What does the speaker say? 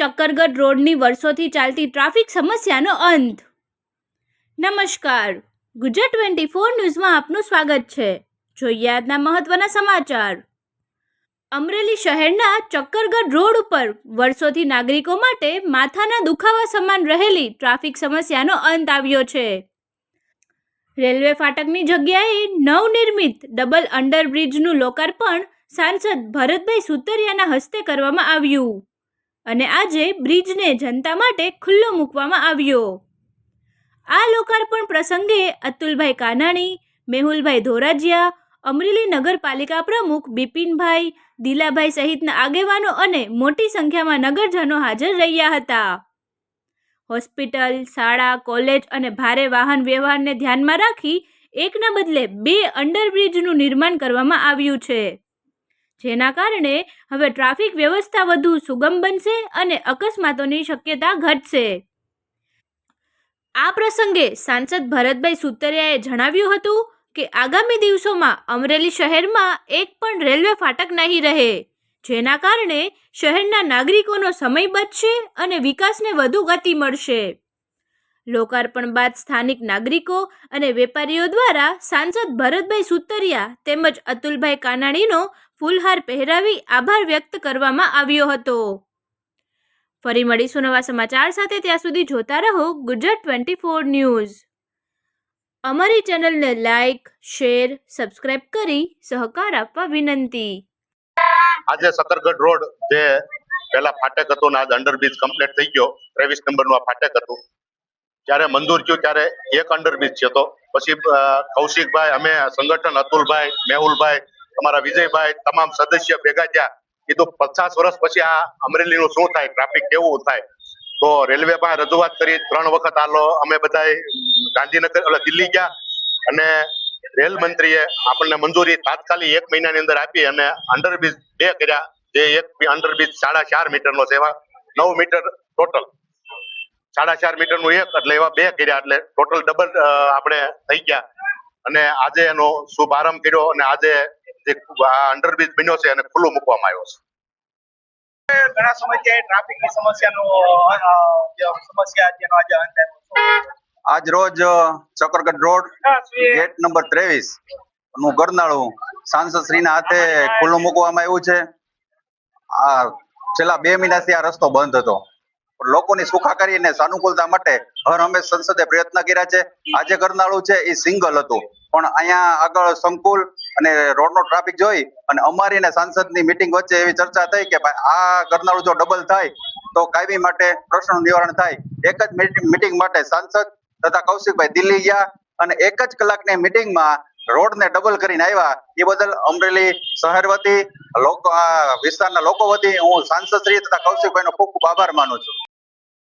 ચક્કરગઢ રોડની વર્ષોથી ચાલતી ટ્રાફિક સમસ્યાનો અંત. નમસ્કાર. ગુજરાત ટ્વેન્ટી ફોર ન્યૂઝમાં આપનું સ્વાગત છે. જોઈએ આજના મહત્વના સમાચાર. અમરેલી શહેરના ચક્કરગઢ રોડ ઉપર વર્ષોથી નાગરિકો માટે માથાના દુખાવા સમાન રહેલી ટ્રાફિક સમસ્યાનો અંત આવ્યો છે. રેલવે ફાટકની જગ્યાએ નવનિર્મિત ડબલ અંડરબ્રિજનું લોકાર્પણ સાંસદ ભરતભાઈ સુતરિયાના હસ્તે કરવામાં આવ્યું. અને આજે બ્રિજને જનતા માટે ખુલ્લો મૂકવામાં આવ્યો. આ લોકાર્પણ પ્રસંગે અતુલભાઈ કાનાણી, મેહુલભાઈ ધોરાજીયા, અમરેલી નગરપાલિકા પ્રમુખ બિપિનભાઈ દિલાભાઈ સહિતના આગેવાનો અને મોટી સંખ્યામાં નગરજનો હાજર રહ્યા હતા. હોસ્પિટલ, શાળા, કોલેજ અને ભારે વાહન વ્યવહારને ધ્યાનમાં રાખી એકના બદલે બે અંડરબ્રિજનું નિર્માણ કરવામાં આવ્યું છે. જેના કારણે હવે ટ્રાફિક વ્યવસ્થા વધુ સુગમ બનશે અને અકસ્માતોની શક્યતા ઘટશે. આ પ્રસંગે સાંસદ ભરતભાઈ સુતરિયાએ જણાવ્યું હતું કે આગામી દિવસોમાં અમરેલી શહેરમાં એક પણ રેલવે ફાટક નહીં રહે, જેના કારણે શહેરના નાગરિકોનો સમય બચશે અને વિકાસને વધુ ગતિ મળશે. લોકાર્પણ બાદ સ્થાનિક નાગરિકો અને વેપારીઓ દ્વારા સાંસદ ભરતભાઈ સુતરિયા તેમજ અતુલભાઈ કાનાણીનો ફૂલહાર પહેરાવી આભાર વ્યક્ત કરવામાં આવ્યો હતો. ફરી મળીશું નવા સમાચાર સાથે. ત્યાં સુધી જોતા રહો ગુજરાત ટ્વેન્ટી ફોર ન્યૂઝ. અમારી ચેનલને લાઇક શેર, સબસ્ક્રાઇબ કરી સહકાર આપવા વિનંતી. આજે સતરગઢ રોડ જે પેલા ફાટક હતો ને આજ અંડરબ્રિજ કમ્પ્લીટ થઈ ગયો. ત્રેવીસ નંબરનું આ ફાટક હતું. જ્યારે મંજૂર થયું ત્યારે એક અંડરબ્રિજ છે તો. પછી કૌશિકભાઈ, અમે સંગઠન અતુલભાઈ, મેહુલભાઈ અમારા વિજયભાઈ તમામ સદસ્ય ભેગા થયા. કીધું પચાસ વર્ષ પછી આ અમરેલીનું શું થાય? ટ્રાફિક કેવું થાય? તો રેલવે પાસે રજૂઆત કરી, ત્રણ વખત આલો, અમે બધા ગાંધીનગર એટલે દિલ્હી ગયા અને રેલ મંત્રીએ આપણને મંજૂરી તાત્કાલિક એક મહિનાની અંદર આપી અને અંડરબ્રિજ બે કર્યા, જે એક અંડરબ્રિજ સાડા ચાર મીટરનો છે એમાં નવ મીટર ટોટલ સાડા ચાર મીટરનું એક, એટલે એવા બે કર્યા, એટલે ટોટલ ડબલ આપણે થઈ ગયા. અને આજે એનો શુભારંભ કર્યો અને આજે જે આ અંડરબ્રિજ બન્યો છે એને ખુલ્લો મૂકવામાં આવ્યો છે. ઘણા સમયથી ટ્રાફિકની સમસ્યાનો સમસ્યા જેનો આજે અંત આજ રોજ ચક્રગઢ રોડ ગેટ નંબર ત્રેવીસનું ગરનાળું સાંસદ શ્રીના હાથે ખુલ્લું મૂકવામાં આવ્યું છે. આ છેલ્લા બે મહિનાથી આ રસ્તો બંધ હતો. લોકોની સુખાકારી અને સાનુકૂળતા માટે હર હંમેશ સંસદે પ્રયત્ન કર્યા છે. આજે ગરનાળું છે એ સિંગલ હતું. પણ અહીંયા આગળ સંકુલ અને રોડનો ટ્રાફિક જોઈ અને અમારી અને સાંસદની મિટિંગ વચ્ચે એવી ચર્ચા થઈ કે ભાઈ આ ગરનાળું જો ડબલ થાય, તો કાયમી માટે પ્રશ્નનું નિવારણ થાય. એક જ મિટિંગ માટે સાંસદ તથા કૌશિકભાઈ દિલ્હી ગયા અને એક જ કલાકની મિટિંગમાં રોડને ડબલ કરીને આવ્યા. એ બદલ અમરેલી શહેર વતી, લોકો વિસ્તારના લોકો વતી હું સાંસદ શ્રી તથા કૌશિકભાઈનો ખૂબ ખૂબ આભાર માનું છું.